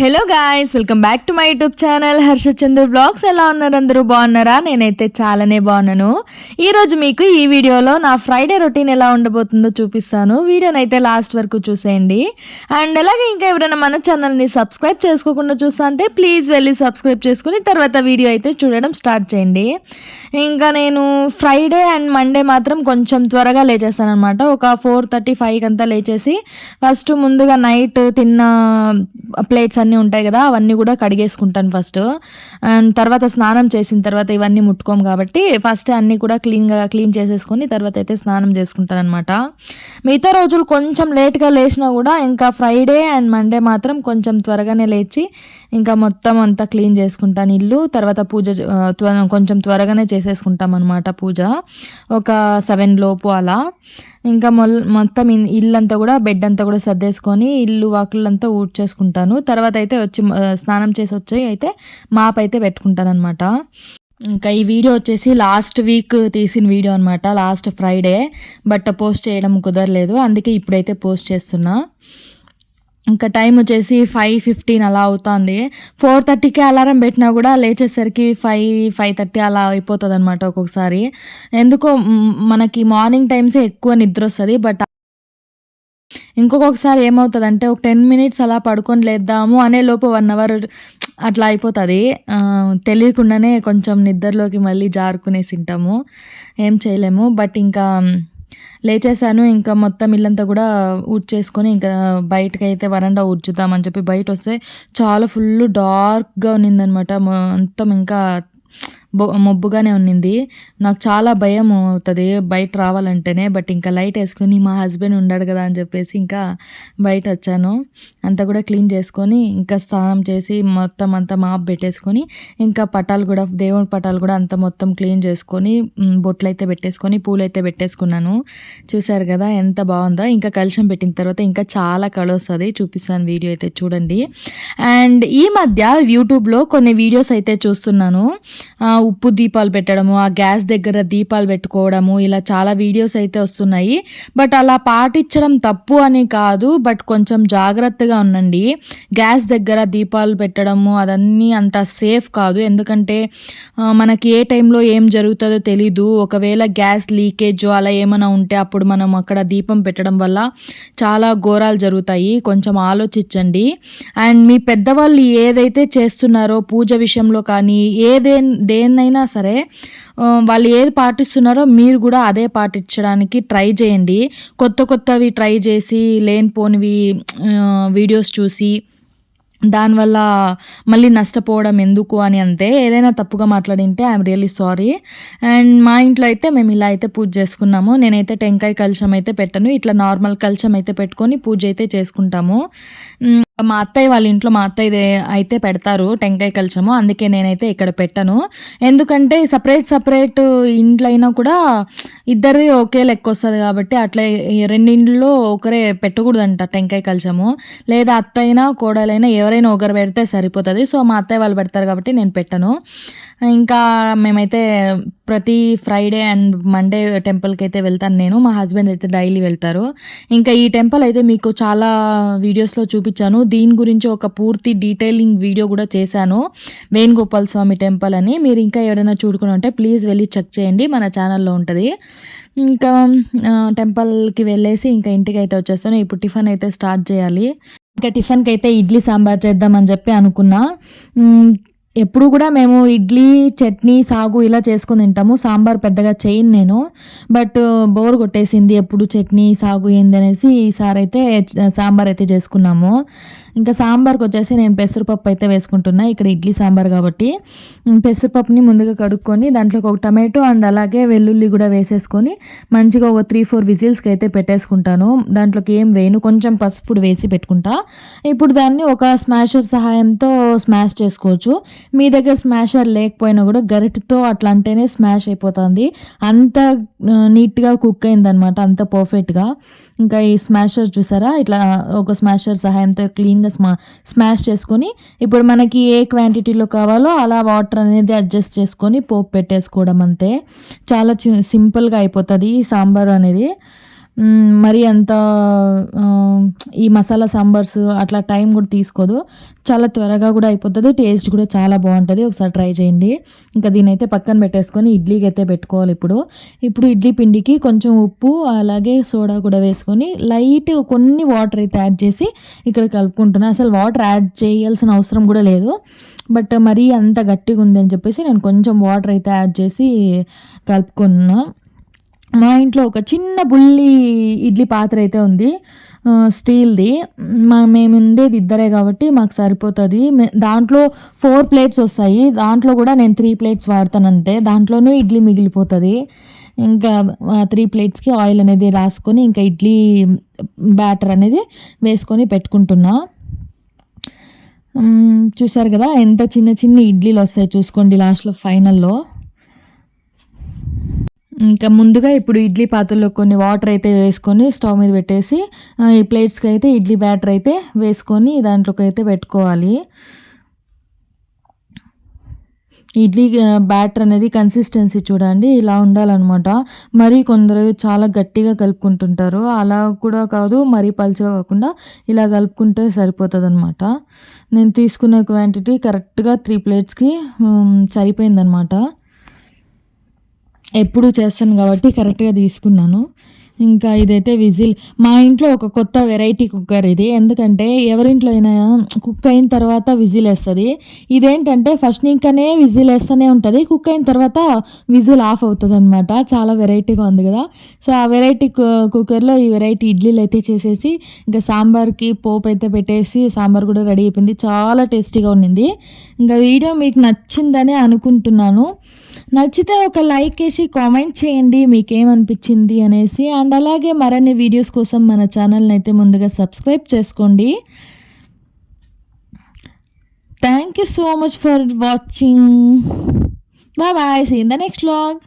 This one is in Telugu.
Hello guys welcome back to my YouTube channel Harshachandra vlogs ఎలా ఉన్నారు అందరూ? బాగున్నారా? నేనైతే చాలానే బాగున్నాను. ఈరోజు మీకు ఈ వీడియోలో నా ఫ్రైడే రొటీన్ ఎలా ఉండబోతుందో చూపిస్తాను. వీడియోని అయితే లాస్ట్ వరకు చూసేయండి. అండ్ అలాగే ఇంకా ఎవరైనా మన ఛానల్ని సబ్స్క్రైబ్ చేసుకోకుండా చూస్తా అంటే ప్లీజ్ వెళ్ళి సబ్స్క్రైబ్ చేసుకుని తర్వాత వీడియో అయితే చూడడం స్టార్ట్ చేయండి. ఇంకా నేను ఫ్రైడే అండ్ మండే మాత్రం కొంచెం త్వరగా లేచేస్తాను అనమాట ఒక ఫోర్ థర్టీ ఫైవ్కి అంతా లేచేసి ఫస్ట్ ముందుగా నైట్ తిన్న ప్లేట్స్ అన్నీ ఉంటాయి కదా అవన్నీ కూడా కడిగేసుకుంటాను ఫస్ట్ అండ్ తర్వాత స్నానం చేసిన తర్వాత ఇవన్నీ ముట్టుకోము కాబట్టి ఫస్ట్ అన్నీ కూడా క్లీన్గా క్లీన్ చేసేసుకొని తర్వాత అయితే స్నానం చేసుకుంటాను అనమాట మిగతా రోజులు కొంచెం లేట్గా లేచినా కూడా ఇంకా ఫ్రైడే అండ్ మండే మాత్రం కొంచెం త్వరగానే లేచి ఇంకా మొత్తం అంతా క్లీన్ చేసుకుంటాను ఇల్లు. తర్వాత పూజ కొంచెం త్వరగానే చేసేసుకుంటాం అనమాట పూజ. ఒక సెవెన్ లోపు అలా. ఇంకా మొల్ మొత్తం ఇల్లంతా కూడా బెడ్ అంతా కూడా సర్దేసుకొని ఇల్లు వాకులంతా ఊడ్చేసుకుంటాను. తర్వాత అయితే వచ్చి స్నానం చేసి వచ్చి అయితే మాప్ అయితే పెట్టుకుంటాను అనమాట ఇంకా ఈ వీడియో వచ్చేసి లాస్ట్ వీక్ తీసిన వీడియో అనమాట లాస్ట్ ఫ్రైడే. బట్ పోస్ట్ చేయడం కుదరలేదు. అందుకే ఇప్పుడైతే పోస్ట్ చేస్తున్నా. ఇంకా టైం వచ్చేసి ఫైవ్ ఫిఫ్టీన్ అలా అవుతుంది. ఫోర్ థర్టీకి అలారం పెట్టినా కూడా లేచేసరికి ఫైవ్ ఫైవ్ థర్టీ అలా అయిపోతుంది అనమాట ఒక్కొక్కసారి. ఎందుకో మనకి మార్నింగ్ టైమ్సే ఎక్కువ నిద్ర వస్తుంది బట్ ఇంకొకసారి ఏమవుతుందంటే ఒక టెన్ మినిట్స్ అలా పడుకొని లేద్దాము అనే లోపు వన్ అవర్ అట్లా అయిపోతుంది. తెలియకుండానే కొంచెం నిద్రలోకి మళ్ళీ జారుకునేసి ఉంటాము ఏం చేయలేము బట్ ఇంకా లేచేసాను ఇంకా మొత్తం ఇల్లంతా కూడా ఊడ్చేసుకొని ఇంకా బయటకి అయితే వరండా ఊడ్చుతామని చెప్పి బయట వస్తే చాలా ఫుల్ డార్క్గా ఉన్నిందనమాట. మొత్తం ఇంకా మబ్బుగానే ఉన్నింది. నాకు చాలా భయం అవుతుంది బయట రావాలంటేనే బట్ ఇంకా లైట్ వేసుకొని మా హస్బెండ్ ఉన్నాడు కదా అని చెప్పేసి ఇంకా బయట వచ్చాను. అంతా కూడా క్లీన్ చేసుకొని ఇంకా స్నానం చేసి మొత్తం అంతా మాప్ పెట్టేసుకొని ఇంకా పటాలు కూడా దేవుడి పటాలు కూడా అంత మొత్తం క్లీన్ చేసుకొని బొట్లు అయితే పెట్టేసుకొని పూలు అయితే పెట్టేసుకున్నాను. చూసారు కదా ఎంత బాగుందో. ఇంకా కలుషం పెట్టిన తర్వాత ఇంకా చాలా కళ వస్తుంది. చూపిస్తాను వీడియో అయితే చూడండి. అండ్ ఈ మధ్య యూట్యూబ్లో కొన్ని వీడియోస్ అయితే చూస్తున్నాను. ఉప్పు దీపాలు పెట్టడము ఆ గ్యాస్ దగ్గర దీపాలు పెట్టుకోవడము ఇలా చాలా వీడియోస్ అయితే వస్తున్నాయి. బట్ అలా పాటించడం తప్పు అని కాదు బట్ కొంచెం జాగ్రత్తగా ఉండండి. గ్యాస్ దగ్గర దీపాలు పెట్టడము అదన్నీ అంత సేఫ్ కాదు. ఎందుకంటే మనకి ఏ టైంలో ఏం జరుగుతుందో తెలీదు. ఒకవేళ గ్యాస్ లీకేజ్ అలా ఏమైనా ఉంటే అప్పుడు మనం అక్కడ దీపం పెట్టడం వల్ల చాలా ఘోరాలు జరుగుతాయి. కొంచెం ఆలోచించండి. అండ్ మీ పెద్దవాళ్ళు ఏదైతే చేస్తున్నారో పూజ విషయంలో కానీ ఏదే దేన్నైనా సరే వాళ్ళు ఏది పాటిస్తున్నారో మీరు కూడా అదే పాటించడానికి ట్రై చేయండి. కొత్త కొత్తవి ట్రై చేసి లేనిపోనివి వీడియోస్ చూసి దానివల్ల మళ్ళీ నష్టపోవడం ఎందుకు అని అంతే ఏదైనా తప్పుగా మాట్లాడింటే ఐఎమ్ రియల్లీ సారీ. అండ్ మా ఇంట్లో అయితే మేము ఇలా అయితే పూజ చేసుకున్నాము. నేనైతే టెంకాయ కలుషం అయితే పెట్టను. ఇట్లా నార్మల్ కలుషం అయితే పెట్టుకొని పూజ అయితే చేసుకుంటాము. మా అత్తయ్య వాళ్ళ ఇంట్లో మా అత్తయ్య అయితే పెడతారు టెంకాయ కలచము. అందుకే నేనైతే ఇక్కడ పెట్టను. ఎందుకంటే సపరేట్ సపరేట్ ఇంట్లో అయినా కూడా ఇద్దరిది ఒకే లెక్క వస్తుంది కాబట్టి అట్లా రెండింటిలో ఒకరే పెట్టకూడదంట టెంకాయ కలచము. లేదా అత్తయినా కోడలైనా ఎవరైనా ఒకరు పెడితే సరిపోతుంది. సో మా అత్తయ్య వాళ్ళు పెడతారు కాబట్టి నేను పెట్టను. ఇంకా మేమైతే ప్రతి ఫ్రైడే అండ్ మండే టెంపుల్కి అయితే వెళ్తాను నేను. మా హస్బెండ్ అయితే డైలీ వెళ్తారు. ఇంకా ఈ టెంపుల్ అయితే మీకు చాలా వీడియోస్లో చూపించాను. దీని గురించి ఒక పూర్తి డీటెయిలింగ్ వీడియో కూడా చేశాను. వేణుగోపాల్ స్వామి టెంపుల్ అని. మీరు ఇంకా ఎవరైనా చూడుకుని ఉంటే ప్లీజ్ వెళ్ళి చెక్ చేయండి. మన ఛానల్లో ఉంటుంది. ఇంకా టెంపుల్కి వెళ్ళేసి ఇంకా ఇంటికి అయితే వచ్చేస్తాను. ఇప్పుడు టిఫిన్ అయితే స్టార్ట్ చేయాలి. ఇంకా టిఫిన్కి అయితే ఇడ్లీ సాంబార్ చేద్దామని చెప్పి అనుకున్నా. ఎప్పుడు కూడా మేము ఇడ్లీ చట్నీ సాగు ఇలా చేసుకొని తింటాము. సాంబార్ పెద్దగా చేయను నేను. బట్ బోర్ కొట్టేసింది ఎప్పుడు చట్నీ సాగు ఏంది అనేసి ఈసారి అయితే సాంబార్ అయితే చేసుకున్నాము. ఇంకా సాంబార్కి వచ్చేసి నేను పెసరపప్పు అయితే వేసుకుంటున్నా. ఇక్కడ ఇడ్లీ సాంబార్ కాబట్టి. పెసరపప్పుని ముందుగా కడుక్కొని దాంట్లోకి ఒక టమాటో అండ్ అలాగే వెల్లుల్లి కూడా వేసేసుకొని మంచిగా ఒక త్రీ ఫోర్ విజిల్స్కి అయితే పెట్టేసుకుంటాను. దాంట్లోకి ఏం వేయను. కొంచెం పసుపు వేసి పెట్టుకుంటా. ఇప్పుడు దాన్ని ఒక స్మాషర్ సహాయంతో స్మాష్ చేసుకోవచ్చు. మీ దగ్గర స్మాషర్ లేకపోయినా కూడా గరిటతో అట్లా అంటేనే స్మాష్ అయిపోతుంది. అంత నీట్గా కుక్ అయిందనమాట అంత పర్ఫెక్ట్గా ఇంకా ఈ స్మాషర్ చూసారా? ఇట్లా ఒక స్మాషర్ సహాయంతో క్లీన్గా స్మా స్మాష్ చేసుకొని ఇప్పుడు మనకి ఏ క్వాంటిటీలో కావాలో అలా వాటర్ అనేది అడ్జస్ట్ చేసుకొని పోపు పెట్టేసుకోవడం అంతే. చాలా సింపుల్గా అయిపోతుంది ఈ సాంబార్ అనేది. మరి అంత ఈ మసాలా సాంబార్స్ అట్లా టైం కూడా తీసుకోదు. చాలా త్వరగా కూడా అయిపోతుంది టేస్ట్ కూడా చాలా బాగుంటుంది. ఒకసారి ట్రై చేయండి. ఇంకా దీని అయితే పక్కన పెట్టేసుకొని ఇడ్లీకి అయితే పెట్టుకోవాలి ఇప్పుడు. ఇప్పుడు ఇడ్లీ పిండికి కొంచెం ఉప్పు అలాగే సోడా కూడా వేసుకొని లైట్ కొన్ని వాటర్ అయితే యాడ్ చేసి ఇక్కడ కలుపుకుంటున్నాను అసలు వాటర్ యాడ్ చేయాల్సిన అవసరం కూడా లేదు. బట్ మరీ అంత గట్టిగా ఉందని చెప్పేసి నేను కొంచెం వాటర్ అయితే యాడ్ చేసి కలుపుకున్నాను మా ఇంట్లో ఒక చిన్న బుల్లి ఇడ్లీ పాత్ర అయితే ఉంది స్టీల్ది. మా మేము ఉండేది ఇద్దరే కాబట్టి మాకు సరిపోతుంది. దాంట్లో ఫోర్ ప్లేట్స్ వస్తాయి. దాంట్లో కూడా నేను త్రీ ప్లేట్స్ వాడతాను అంతే. దాంట్లోనూ ఇడ్లీ మిగిలిపోతుంది. ఇంకా త్రీ ప్లేట్స్కి ఆయిల్ అనేది రాసుకొని ఇంకా ఇడ్లీ బ్యాటర్ అనేది వేసుకొని పెట్టుకుంటున్నా. చూశారు చూసారు కదా ఎంత చిన్న చిన్న ఇడ్లీలు వస్తాయి చూసుకోండి లాస్ట్లో ఫైనల్లో. ఇంకా ముందుగా ఇప్పుడు ఇడ్లీ పాత్రలో కొన్ని వాటర్ అయితే వేసుకొని స్టవ్ మీద పెట్టేసి ఈ ప్లేట్స్కి అయితే ఇడ్లీ బ్యాటర్ అయితే వేసుకొని దాంట్లోకి అయితే పెట్టుకోవాలి. ఇడ్లీ బ్యాటర్ అనేది కన్సిస్టెన్సీ చూడండి ఇలా ఉండాలన్నమాట. మరి కొందరు చాలా గట్టిగా కలుపుకుంటుంటారు. అలా కూడా కాదు మరీ పలుచగా కాకుండా ఇలా కలుపుకుంటే సరిపోతుంది అనమాట నేను తీసుకున్న క్వాంటిటీ కరెక్ట్గా త్రీ ప్లేట్స్కి సరిపోయిందనమాట ఎప్పుడు చేస్తాను కాబట్టి కరెక్ట్గా తీసుకున్నాను. ఇంకా ఇదైతే విజిల్. మా ఇంట్లో ఒక కొత్త వెరైటీ కుక్కర్ ఇది. ఎందుకంటే ఎవరింట్లో అయినా కుక్ అయిన తర్వాత విజిల్ వేస్తుంది. ఇదేంటంటే ఫస్ట్ ఇంకానే విజిల్ వేస్తూనే ఉంటుంది. కుక్ అయిన తర్వాత విజిల్ ఆఫ్ అవుతుంది అనమాట చాలా వెరైటీగా ఉంది కదా. సో ఆ వెరైటీ కుక్కర్లో ఈ వెరైటీ ఇడ్లీలు అయితే చేసేసి ఇంకా సాంబార్కి పోపు అయితే పెట్టేసి సాంబార్ కూడా రెడీ అయిపోయింది. చాలా టేస్టీగా ఉండింది ఇంకా వీడియో మీకు నచ్చిందని అనుకుంటున్నాను. నచ్చితే ఒక లైక్ వేసి కామెంట్ చేయండి. మీకేమనిపించింది అనేసి అండ్ అలాగే మరిన్ని వీడియోస్ కోసం మన ఛానల్ని అయితే ముందుగా సబ్స్క్రైబ్ చేసుకోండి. Thank you so much for watching bye bye see in the next vlog